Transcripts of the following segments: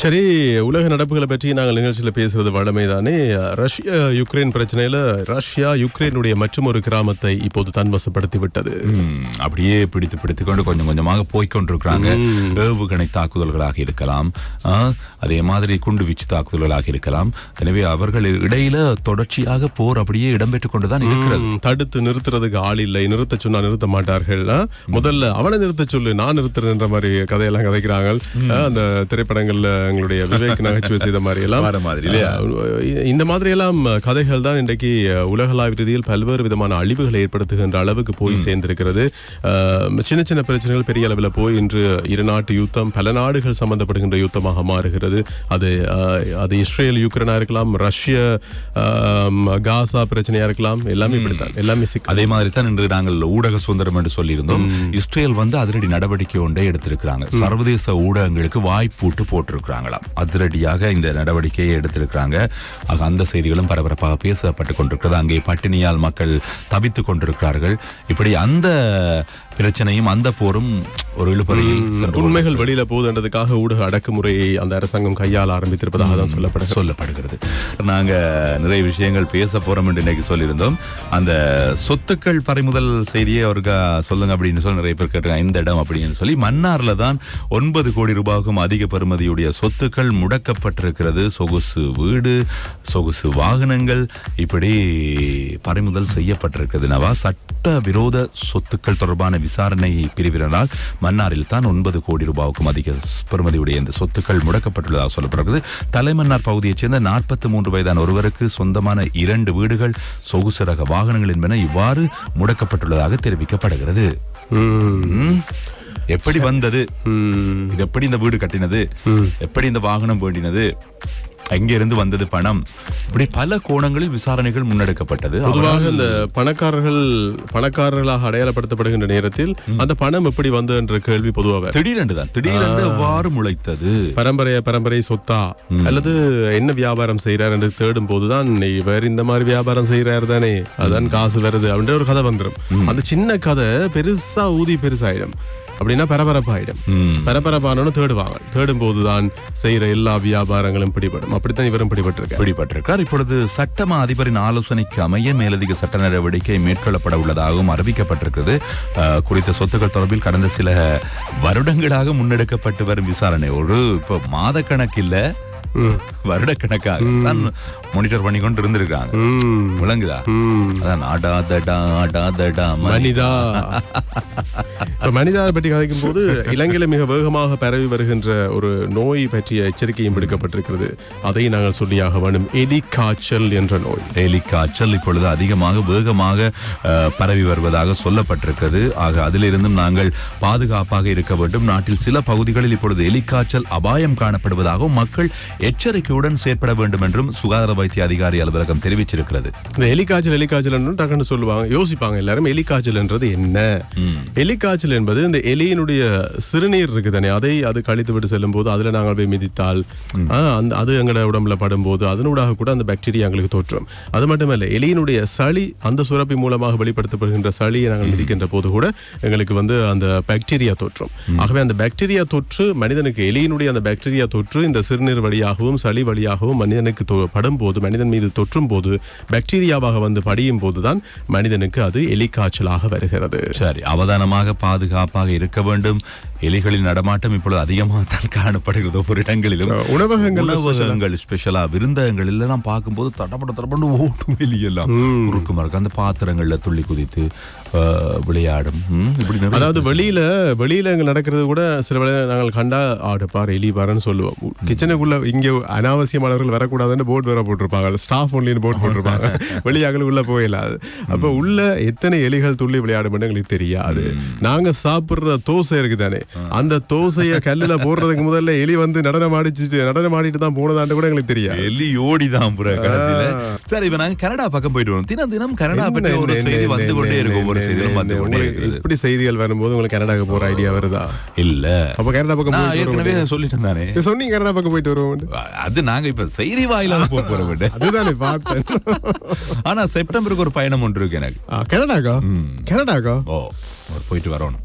சரி உலக நடப்புகளை பற்றி நாங்கள் நிகழ்ச்சியில் பேசுறது வழமை தானே ரஷ்யா யுக்ரைன் பிரச்சனையில ரஷ்யா யுக்ரைனுடைய மற்றும் ஒரு கிராமத்தை இப்போது தன்வசப்படுத்தி விட்டது அப்படியே பிடித்து பிடித்து கொண்டு கொஞ்சம் கொஞ்சமாக போய்க்கொண்டிருக்கிறாங்க. ஏவுகணை தாக்குதல்களாக இருக்கலாம். அதே மாதிரி குண்டுவீச்சு தாக்குதல்களாக இருக்கலாம். எனவே அவர்கள் இடையில தொடர்ச்சியாக போர் அப்படியே இடம்பெற்றுக் கொண்டுதான் இருக்கிறது. தடுத்து நிறுத்துறதுக்கு ஆள் இல்லை. நிறுத்த சொன்னா நிறுத்த மாட்டார்கள்? முதல்ல அவனை நிறுத்த சொல்லு நான் நிறுத்துறேன்ற மாதிரி கதையெல்லாம் கதைக்கிறாங்க. அந்த திரைப்படங்கள்ல எங்களுடைய விவேக் நகைச்சுவை செய்த மாதிரி எல்லாம் மாதிரி இல்லையா? இந்த மாதிரி எல்லாம் கதைகள் தான் இன்றைக்கு உலகளாவிய ரீதியில் பல்வேறு விதமான அழிவுகளை ஏற்படுத்துகின்ற அளவுக்கு போய் சேர்ந்திருக்கிறது. சின்ன சின்ன பிரச்சனைகள் பெரிய அளவில் போய் இன்று இரு நாட்டு யுத்தம் பல நாடுகள் சம்பந்தப்படுகின்ற யுத்தமாக மாறுகிறது. அது அது இஸ்ரேல் யுக்ரைனா இருக்கலாம் ரஷ்ய காசா பிரச்சனையா இருக்கலாம் எல்லாமே இப்படித்தான். எல்லாமே அதே மாதிரி தான் இன்று நாங்கள் ஊடக சுதந்திரம் என்று சொல்லியிருந்தோம். இஸ்ரேல் வந்து அதிரடி நடவடிக்கை ஒன்றை எடுத்திருக்கிறாங்க. சர்வதேச ஊடகங்களுக்கு வாய்ப்பூட்டு போட்டிருக்கிறாங்களாம் அதிரடியாக இந்த நடவடிக்கையை எடுத்திருக்கிறாங்க. ஆக அந்த செய்திகளும் பரபரப்பாக பேசப்பட்டு கொண்டிருக்கிறது. அங்கே பட்டினியால் மக்கள் தவித்துக் கொண்டிருக்கிறார்கள். இப்படி அந்த பிரச்சனையும் அந்த போரும் ஒரு இழுபறையில் உண்மைகள் வெளியில போகுதுன்றதுக்காக ஊடக அடக்குமுறையை அந்த அரசாங்கம் கையாள ஆரம்பித்திருப்பதாக தான் சொல்லப்படுகிறது. சொல்லப்படுகிறது. நாங்க நிறைய விஷயங்கள் பேச போறோம் என்று இன்னைக்கு சொல்லியிருந்தோம். அந்த சொத்துக்கள் பறிமுதல் செய்தியை அவருக்கு சொல்லுங்க அப்படின்னு சொல்லி நிறைய பேர் கேட்டாங்க இந்த இடம் அப்படின்னு சொல்லி மன்னார்ல தான் ஒன்பது கோடி ரூபாய்க்கும் அதிக பெறுமதியுடைய சொத்துக்கள் முடக்கப்பட்டிருக்கிறது. சொகுசு வீடு சொகுசு வாகனங்கள் இப்படி பறிமுதல் செய்யப்பட்டிருக்கிறது. நவா சட்ட விரோத சொத்துக்கள் தொடர்பான விசாரணை பிரிவினரால் மன்னாரில் தான் ஒன்பது கோடி ரூபாய்க்கும் அதிக பெறுமதியுடைய இந்த சொத்துக்கள் முடக்கப்பட்டுள்ளதாக சொல்லப்படுகிறது. தலைமன்னார் பகுதியைச் சேர்ந்த நாற்பத்தி மூன்று வயதான ஒருவருக்கு சொந்தமான இரண்டு வீடுகள் சொகுசு ரக வாகனங்கள் என்பன இவ்வாறு முடக்கப்பட்டுள்ளதாக தெரிவிக்கப்படுகிறது. எப்படி வந்தது? இது எப்படி இந்த வீடு கட்டினது? எப்படி இந்த வாகனம் வேண்டினது? எங்கிருந்து வந்தது பணம்? இப்படி பல கோணங்களில் விசாரணைகள் முன்னெடுக்கப்பட்டது. பொதுவாக இந்த பணக்காரர்கள் பணக்காரர்களாக அடையாளப்படுத்தப்படுகின்ற நேரத்தில் அந்த பணம் எப்படி வந்தது என்ற கேள்வி பொதுவாக திடீரென்று தான். திடீரென்று எவ்வாறு முளைத்தது? பரம்பரைய பரம்பரை சொத்தா அல்லது என்ன வியாபாரம் செய்யறார் என்று தேடும் போதுதான் இவர் இந்த மாதிரி வியாபாரம் செய்யறாரு தானே அதான் காசு வருது அப்படின்ற ஒரு கதை வந்துடும் அந்த சின்ன கதை பெருசா ஊதி பெருசாயிடும். அப்படின்னா பரபரப்பாயிடும். ம். பரபரப்பானு தேடுவாங்க தேடும் போதுதான் செய்யற எல்லா வியாபாரங்களும் பிடிபடும். அப்படித்தான் இவரும் பிடிபட்டிருக்காரு. பிடிபட்டிருக்கார். இப்பொழுது சட்டமா அதிபரின் ஆலோசனைக்கு அமைய மேலதிக சட்ட நடவடிக்கை மேற்கொள்ளப்பட உள்ளதாகவும் அறிவிக்கப்பட்டிருக்கிறது. குறித்த சொத்துக்கள் தொடர்பில் கடந்த சில வருடங்களாக முன்னெடுக்கப்பட்டு வரும் விசாரணை. ஒரு இப்போ மாத கணக்கில்ல வருடக்கணக்காக. தான் மானிட்டர் பண்ணி கொண்டு இருந்திருக்காங்க. விளங்குதா? அதான் ஆடாதடா ஆடாதடா மணி மனிதா. இப்ப மனிதா பற்றி கதைக்கும் போது இலங்கையில மிக வேகமாக பரவி வருகின்ற ஒரு நோய் பற்றிய எச்சரிக்கையும் விடுக்கப்பட்டிருக்கிறது. அதை நாங்கள் சொல்லியாக வேண்டும் எலி காய்ச்சல் என்ற நோய். டெய்லி காய்ச்சல் இப்பொழுது அதிகமாக வேகமாக பரவி வருவதாக சொல்லப்பட்டிருக்கிறது. ஆக அதிலிருந்தும் நாங்கள் பாதுகாப்பாக இருக்க வேண்டும். நாட்டில் சில பகுதிகளில் இப்பொழுது எலிக்காய்ச்சல் அபாயம் காணப்படுவதாகவும் மக்கள் எச்சரிக்கையுடன் செயற்பட வேண்டும் என்றும் சுகாதார வைத்திய அதிகாரி அலுவலகம் தெரிவிச்சிருக்கிறது. இந்த எலிக்காய்ச்சல் எலிக்காய்ச்சல் டக்குன்னு சொல்லுவாங்க யோசிப்பாங்க எல்லாரும். எலிக்காய்ச்சல் என்றது என்ன? என்பது இந்த எலியினுடைய சிறுநீர் இருக்கு தானே? அதை அது கழித்து விட்டு செல்லும் போது அதுல நாங்கள் போய் மிதித்தால் அந்த அது எங்களோட உடம்புல படும்போது அதனூடாக கூட அந்த பாக்டீரியா எங்களுக்கு தோற்றும். அது மட்டுமல்ல எலியினுடைய சளி அந்த சுரப்பி மூலமாக வெளிப்படுத்தப்படுகின்ற சளியை நாங்கள் மிதிக்கின்ற போது கூட எங்களுக்கு வந்து அந்த பாக்டீரியா தொற்றும். ஆகவே அந்த பாக்டீரியா தொற்று மனிதனுக்கு எலியினுடைய அந்த பாக்டீரியா தொற்று இந்த சிறுநீர் வழியாகவும் சளி வழியாகவும் மனிதனுக்கு படும் போது மனிதன் மீது தொற்றும் போது பாக்டீரியாவாக வந்து படியும் போதுதான் மனிதனுக்கு அது எலிக்காய்ச்சலாக வருகிறது. சரி அவதானமாக பாதுகாப்பாக இருக்க வேண்டும். எலிகளின் நடமாட்டம் இப்பொழுது அதிகமாக தான் காணப்படுகிறது ஒவ்வொரு இடங்களிலும். அஹ், உணவகங்கள்ல உணவகங்கள் ஸ்பெஷலா விருந்தகங்கள் எல்லாம் பார்க்கும்போது தடப்பட தடப்பட ஓட்டும் வெளியெல்லாம். உருக்கு மறக்க அந்த பாத்திரங்கள்ல துள்ளி குதித்து விளையாடும். அதாவது வெளியில வெளியில இங்க நடக்கிறது கூட சில வேளை நாங்கள் கண்டா ஆடு பாரு எலி பாருன்னு சொல்லுவோம் கிச்சனுக்குள்ள இங்க அனாவசியமானவர்கள் வரக்கூடாதுன்னு போர்டு வேற போட்டிருப்பாங்க. ஸ்டாஃப் ஒன்லின்னு போர்டு போட்டிருப்பாங்க. வெளியாகல உள்ள போயிடலாது அப்ப உள்ள எத்தனை எலிகள் துள்ளி விளையாடும் எங்களுக்கு தெரியாது. நாங்க சாப்பிடுற தோசை இருக்கு தானே. அந்த தோசைய கல்லுல போடுறதுக்கு முதல்ல எலி வந்து நடனம் ஆடிச்சுட்டு நடனம் ஆடிட்டு தான் போனதாண்டு கூட எங்களுக்கு தெரியாது. எலி ஓடிதான் புற கடைசியில. சரி இப்ப நாங்க கனடா பக்கம் போயிட்டு வரோம். தினம் தினம் கனடா பற்றி ஒரு செய்தி வந்து கொண்டே இருக்கும். செய்தியிலும் என்ன, வந்து கொண்டே இருக்குது. இப்படி செய்திகள் வரும்போது உங்களுக்கு கனடாக்கு போற ஐடியா வருதா? இல்ல. அப்ப கனடா பக்கம் ஏற்கனவே சொல்லிட்டு தானே. சொன்னீங்க கனடா பக்கம் போயிட்டு வருவோம் அது நாங்க இப்ப செய்தி வாயிலாக போக போற விட அதுதானே பார்த்தேன். ஆனா செப்டம்பருக்கு ஒரு பயணம் ஒன்று இருக்கு எனக்கு. கனடாக்கா? கனடாக்கா? ஓ ஒரு போயிட்டு வரணும்.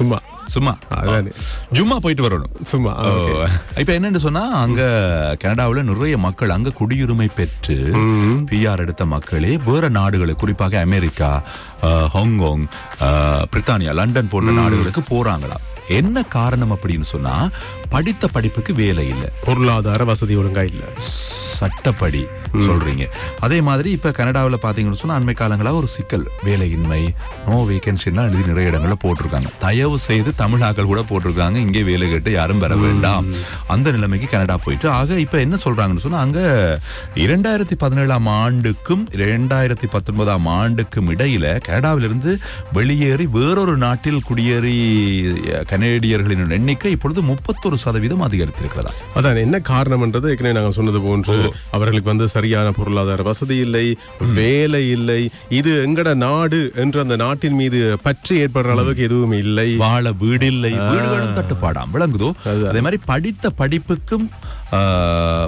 சும்மா. சும்மா. ஜும்மா போயிட்டு வரணும். சும்மா இப்ப என்னன்னு சொன்னா அங்க கனடாவுல நிறைய மக்கள் அங்க குடியுரிமை பெற்று பிஆர் எடுத்த மக்களே வேற நாடுகளுக்கு குறிப்பாக அமெரிக்கா ஹாங்காங் பிரித்தானியா லண்டன் போன்ற நாடுகளுக்கு போறாங்களாம் என்ன காரணம் அப்படின்னு சொன்னா படித்த படிப்புக்கு வேலை இல்லை. பொருளாதார வசதி ஒழுங்கா இல்ல. சட்டப்படி சொல்றீங்க. அதே மாதிரி இப்ப கனடாவுல பாத்தீங்கன்னு சொன்னா அண்மை காலங்களா ஒரு சிக்கல் வேலையின்மை நோ வேகன்சிலாம் எழுதி நிறைய இடங்கள்ல போட்டிருக்காங்க. தயவு செய்து தமிழாக்கள் கூட போட்டிருக்காங்க. இங்கே வேலை கேட்டு யாரும் வர வேண்டாம். அந்த நிலைமைக்கு கனடா போயிட்டு. ஆக இப்ப என்ன சொல்றாங்கன்னு சொன்னா அங்க இரண்டாயிரத்தி பதினேழாம் ஆண்டுக்கும் இரண்டாயிரத்தி பத்தொன்பதாம் ஆண்டுக்கும் இடையில கனடாவிலிருந்து வெளியேறி வேறொரு நாட்டில் குடியேறி கனேடியர்களின் எண்ணிக்கை இப்பொழுது முப்பத்தொரு சதவீதம் அதிகரித்திருக்கிறதா? அதான் என்ன காரணம்ன்றது ஏற்கனவே நாங்கள் சொன்னது போன்று அவர்களுக்கு வந்து சரியான பொருளாதார வசதி இல்லை வேலை இல்லை. இது எங்கட நாடு என்று அந்த நாட்டின் மீது பற்று ஏற்படுற அளவுக்கு எதுவும் இல்லை. வாழ வீடில்லை. வீடுகளும் தட்டுப்பாடாம். விளங்குதோ? அதே மாதிரி படித்த படிப்புக்கும்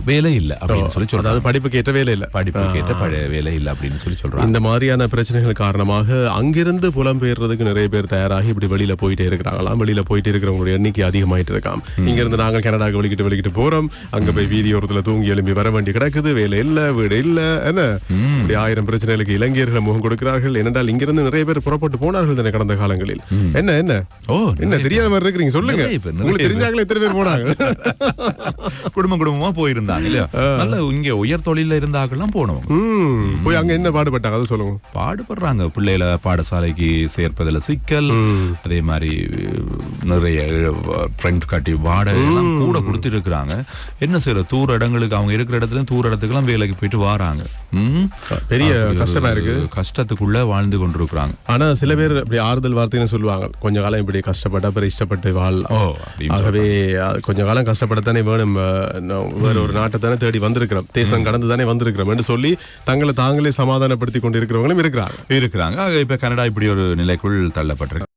வேலை இல்லை அப்படின்னு சொல்லி சொல்றாங்க. அதாவது படிப்புக்கு ஏற்ற வேலை இல்லை. படிப்புக்கு ஏற்ற பழைய வேலை இல்லை அப்படின்னு சொல்லி சொல்றாங்க. இந்த மாதிரியான பிரச்சனைகள் காரணமாக அங்கிருந்து புலம்பெயர்றதுக்கு நிறைய பேர் தயாராகி இப்படி வெளியில போயிட்டே இருக்கிறாங்களாம். வெளியில போயிட்டு இருக்கிறவங்களுடைய எண்ணிக்கை அதிகமாயிட்டு இருக்காம். இங்க இருந்து நாங்கள் கனடாக்கு வெளிக்கிட்டு வெளிக்கிட்டு போறோம். அங்க போய் வீதியோரத்துல தூங்கி எழும்பி வர வேண்டி கிடக்குது. வேலை இல்ல வீடு இல்ல என்ன? இப்படி ஆயிரம் பிரச்சனைகளுக்கு இளைஞர்கள் முகம் கொடுக்கிறார்கள். ஏனென்றால் இங்கிருந்து நிறைய பேர் புறப்பட்டு போனார்கள் தானே கடந்த காலங்களில். என்ன என்ன? ஓ, என்ன தெரியாத மாதிரி இருக்கிறீங்க. சொல்லுங்க. உங்களுக்கு. தெரிஞ்சாங்களே எத்தனை பேர் போனாங்க? குடும்பம் குடும்பமா போயிருந்தாங்க இல்லையா? நல்ல இங்க உயர் தொழில இருந்தாங்கலாம் போனவங்க. ம், போய் அங்க என்ன பாடுபட்டாங்க? அதை சொல்லுங்க. பாடுபடுறாங்க. பிள்ளைகளை பாடசாலைக்கு சேர்ப்பதுல சிக்கல். அதே மாதிரி நிறைய ஃப்ரெண்ட் காட்டி வாடகை கூட கொடுத்துட்டு இருக்கிறாங்க என்ன செய்யற தூர இடங்களுக்கு அவங்க இருக்கிற இடத்துல தூர இடத்துக்குலாம் வேலைக்கு போயிட்டு வராங்க? பெரிய கஷ்டமா இருக்கு. கஷ்டத்துக்குள்ள வாழ்ந்து கொண்டிருக்கிறாங்க. ஆனா சில பேர் அப்படி ஆறுதல் வார்த்தைன்னு சொல்லுவாங்க. கொஞ்ச காலம் இப்படி கஷ்டப்பட்ட அப்புறம் இஷ்டப்பட்டு அப்படின்னு ஆகவே கொஞ்ச காலம் கஷ்டப்படத்தானே வேணும் வேற ஒரு நாட்டை தானே தேடி வந்திருக்கிறோம். தேசம் கடந்து தானே வந்திருக்கிறோம் என்று சொல்லி தங்களை தாங்களே சமாதானப்படுத்தி கொண்டு இருக்கிறவங்களும் இருக்கிறாங்க. இருக்கிறாங்க இப்ப கனடா இப்படி ஒரு நிலைக்குள் தள்ளப்பட்டிருக்கு.